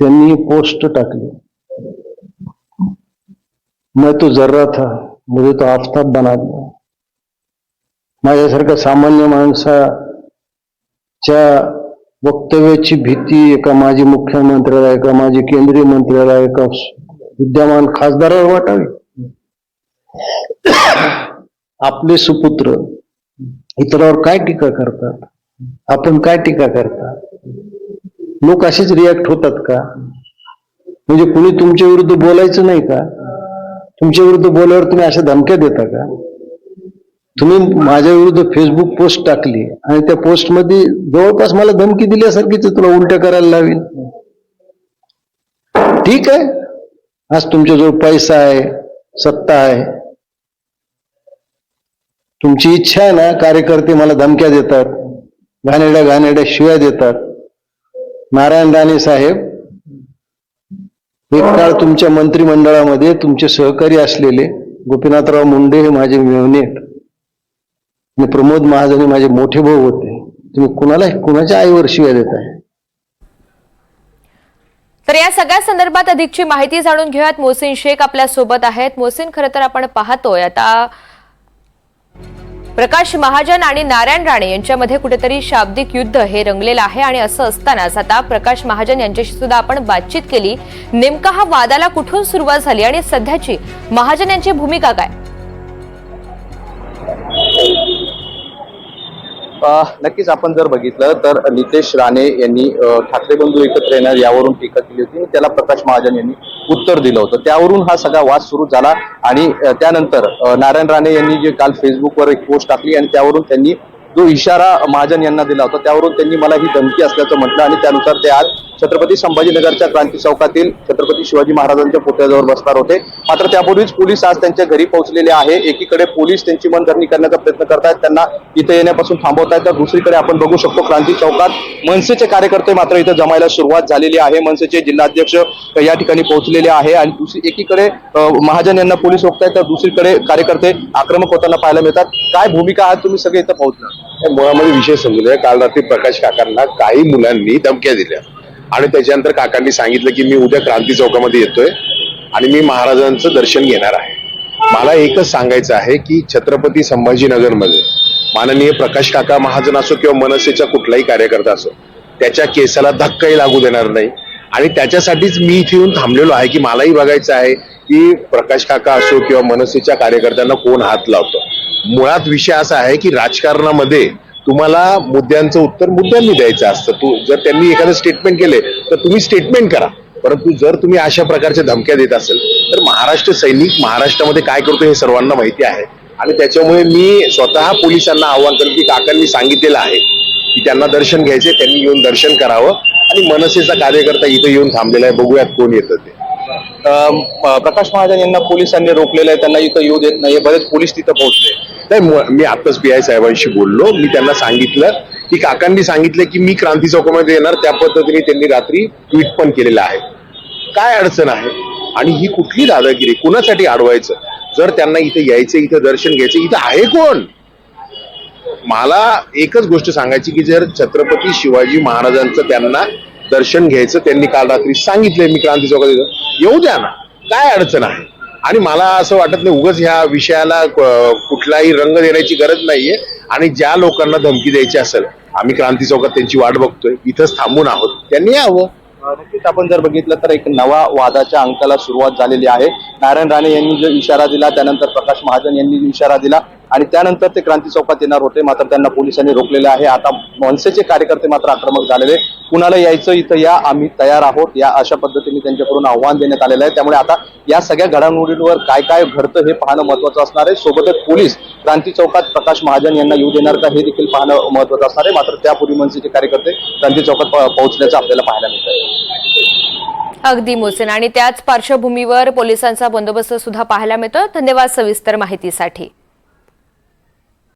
त्यांनी ही पोस्ट टाकली. मैं तो जर्रा था मुझे तो आफताब बना दिया. माझ्यासारख्या सामान्य माणसाच्या वक्तव्याची भीती एका माजी मुख्यमंत्र्याला एका माजी केंद्रीय मंत्र्याला एका विद्यमान खासदारावर वाटावी. आपले सुपुत्र इतरावर काय टीका करतात? आपण काय टीका करतात? लोक असेच रिॲक्ट होतात का? म्हणजे कुणी तुमच्या विरुद्ध बोलायचं नाही का? तुमच्या विरुद्ध बोलल्यावर तुम्ही अशा धमक्या देता का? तुम्ही माझ्या विरुद्ध फेसबुक पोस्ट टाकली आणि त्या पोस्टमध्ये जवळपास मला धमकी दिल्यासारखीच तुला उलट करायला लावीन. ठीक आहे? आज तुमच्याजवळ पैसा आहे सत्ता आहे. तुमची इच्छा आहे ना कार्यकर्ते मला धमक्या देतात घाणेड्या घाणेड्या शिव्या देतात. नारायण राणे साहेब एक काळ तुमच्या मंत्रिमंडळामध्ये तुमचे सहकारी असलेले गोपीनाथराव मुंडे हे माझे मेहने आणि प्रमोद महाजन हे माझे मोठे भाऊ होते. तुम्ही कुणाला कुणाच्या आईवर शिव्या देत आहे तर या सगळ्या संदर्भात अधिकची माहिती जाणून घेऊयात. मोहसिन शेख आपल्यासोबत आहेत. मोहसिन खरं तर आपण पाहतोय. आता प्रकाश महाजन आणि नारायण राणे यांच्यामध्ये कुठेतरी शाब्दिक युद्ध हे रंगलेलं आहे आणि असं असतानाच आता प्रकाश महाजन यांच्याशी सुद्धा आपण बातचीत केली. नेमका हा वादाला कुठून सुरुवात झाली आणि सध्याची महाजन यांची भूमिका काय? नक्कीच आपण जर बघितलं तर नितेश राणे यांनी ठाकरे बंधू एकत्र येणार यावरून टीका केली होती त्याला प्रकाश महाजन यांनी उत्तर दिलं होतं. त्यावरून हा सगळा वाद सुरू झाला आणि त्यानंतर नारायण राणे यांनी जे काल फेसबुकवर एक पोस्ट टाकली आणि त्यावरून त्यांनी जो इशारा महाजन यांना दिला होता त्यावरून त्यांनी मला ही धमकी असल्याचं म्हटलं आणि त्यानुसार ते आज छत्रपती संभाजीनगरच्या क्रांती चौकातील छत्रपती शिवाजी महाराजांच्या पुतळ्याजवळ बसणार होते. मात्र त्यापूर्वीच पोलीस आज त्यांच्या घरी पोहोचलेले आहे. एकीकडे पोलीस त्यांची मनधरणी करण्याचा प्रयत्न करतायत. त्यांना इथे येण्यापासून थांबवत आहेत तर दुसरीकडे आपण बघू शकतो क्रांती चौकात मनसेचे कार्यकर्ते मात्र इथे जमायला सुरुवात झालेली आहे. मनसेचे जिल्हाध्यक्ष या ठिकाणी पोहोचलेले आहे आणि दुसरी एकीकडे महाजन यांना पोलीस रोखतायत. तर दुसरीकडे कार्यकर्ते आक्रमक होताना पाहायला मिळतात. काय भूमिका आहात तुम्ही सगळे इथं पोहोचणार? मुळामध्ये विषय समजूया काल रात्री प्रकाश काकांना काही मुलांनी धमक्या दिल्या. आणि त्याच्यानंतर काकांनी सांगितलं की मी उद्या क्रांती चौकामध्ये येतोय आणि मी महाराजांचं दर्शन घेणार आहे. मला एकच सांगायचं आहे की छत्रपती संभाजीनगरमध्ये माननीय प्रकाश काका महाजन असो किंवा मनसेचा कुठलाही कार्यकर्ता असो त्याच्या केसाला धक्काही लागू देणार नाही. आणि त्याच्यासाठीच मी इथे येऊन थांबलेलो आहे की मलाही बघायचं आहे की प्रकाश काका असो किंवा मनसेच्या कार्यकर्त्यांना कोण हात लावतो. मुळात विषय असा आहे की राजकारणामध्ये तुम्हाला मुद्द्यांचं उत्तर मुद्द्यांनी द्यायचं असतं. तू जर त्यांनी एखादं स्टेटमेंट केले तर तुम्ही स्टेटमेंट करा. परंतु जर तुम्ही अशा प्रकारच्या धमक्या देत असेल तर महाराष्ट्र सैनिक महाराष्ट्रामध्ये काय करतो हे सर्वांना माहिती आहे. आणि त्याच्यामुळे मी स्वतः पोलिसांना आव्हान करेन की काकांनी सांगितलेलं आहे की त्यांना दर्शन घ्यायचे त्यांनी येऊन दर्शन करावं आणि मनसेचा कार्यकर्ता इथं येऊन थांबलेला आहे. बघूयात कोण येतं ते. प्रकाश महाजन यांना पोलिसांनी रोखलेलं आहे त्यांना इथं येऊ देत नाही बरेच पोलीस तिथं पोहोचले. नाही मी आताच पी आय साहेबांशी बोललो. मी त्यांना सांगितलं की काकांनी सांगितलं की मी क्रांती चौकामध्ये येणार त्या पद्धतीने त्यांनी रात्री ट्विट पण केलेलं आहे. काय अडचण आहे? आणि ही कुठली दादागिरी कुणासाठी अडवायचं? जर त्यांना इथे यायचं इथं दर्शन घ्यायचं इथं आहे कोण? मला एकच गोष्ट सांगायची की जर छत्रपती शिवाजी महाराजांचं त्यांना दर्शन घ्यायचं त्यांनी काल रात्री सांगितलंय मी क्रांती चौकात येऊ द्या ना. काय अडचण आहे? आणि मला असं वाटत नाही उगाच ह्या विषयाला कुठलाही रंग देण्याची गरज नाहीये. आणि ज्या लोकांना धमकी द्यायची असेल आम्ही क्रांती चौकात त्यांची वाट बघतोय इथंच थांबून आहोत. त्यांनी यावं. नक्कीच आपण जर बघितलं तर एक नवा वादाच्या अंकाला सुरुवात झालेली आहे. नारायण राणे यांनी जो इशारा दिला त्यानंतर प्रकाश महाजन यांनी इशारा दिला. आणि त्यानंतर ते क्रांती चौकात येणार होते. मात्र त्यांना पोलिसांनी रोखलेले आहे. आता मनसेचे कार्यकर्ते मात्र आक्रमक झालेले कुणाला यायचं इथं या आम्ही तयार आहोत. या अशा पद्धतीने त्यांच्याकडून आव्हान देण्यात आलेलं आहे. त्यामुळे आता या सगळ्या घडामोडींवर काय काय घडतं हे पाहणं महत्वाचं असणार आहे. सोबतच पोलीस क्रांती चौकात प्रकाश महाजन यांना येऊ देणार का हे देखील पाहणं महत्वाचं असणार आहे. मात्र त्यापूर्वी मनसेचे कार्यकर्ते क्रांती चौकात पोहोचल्याचं आपल्याला पाहायला मिळत आहे अगदी मोसेन आणि त्याच पार्श्वभूमीवर पोलिसांचा बंदोबस्त सुद्धा पाहायला मिळतो धन्यवाद सविस्तर माहितीसाठी.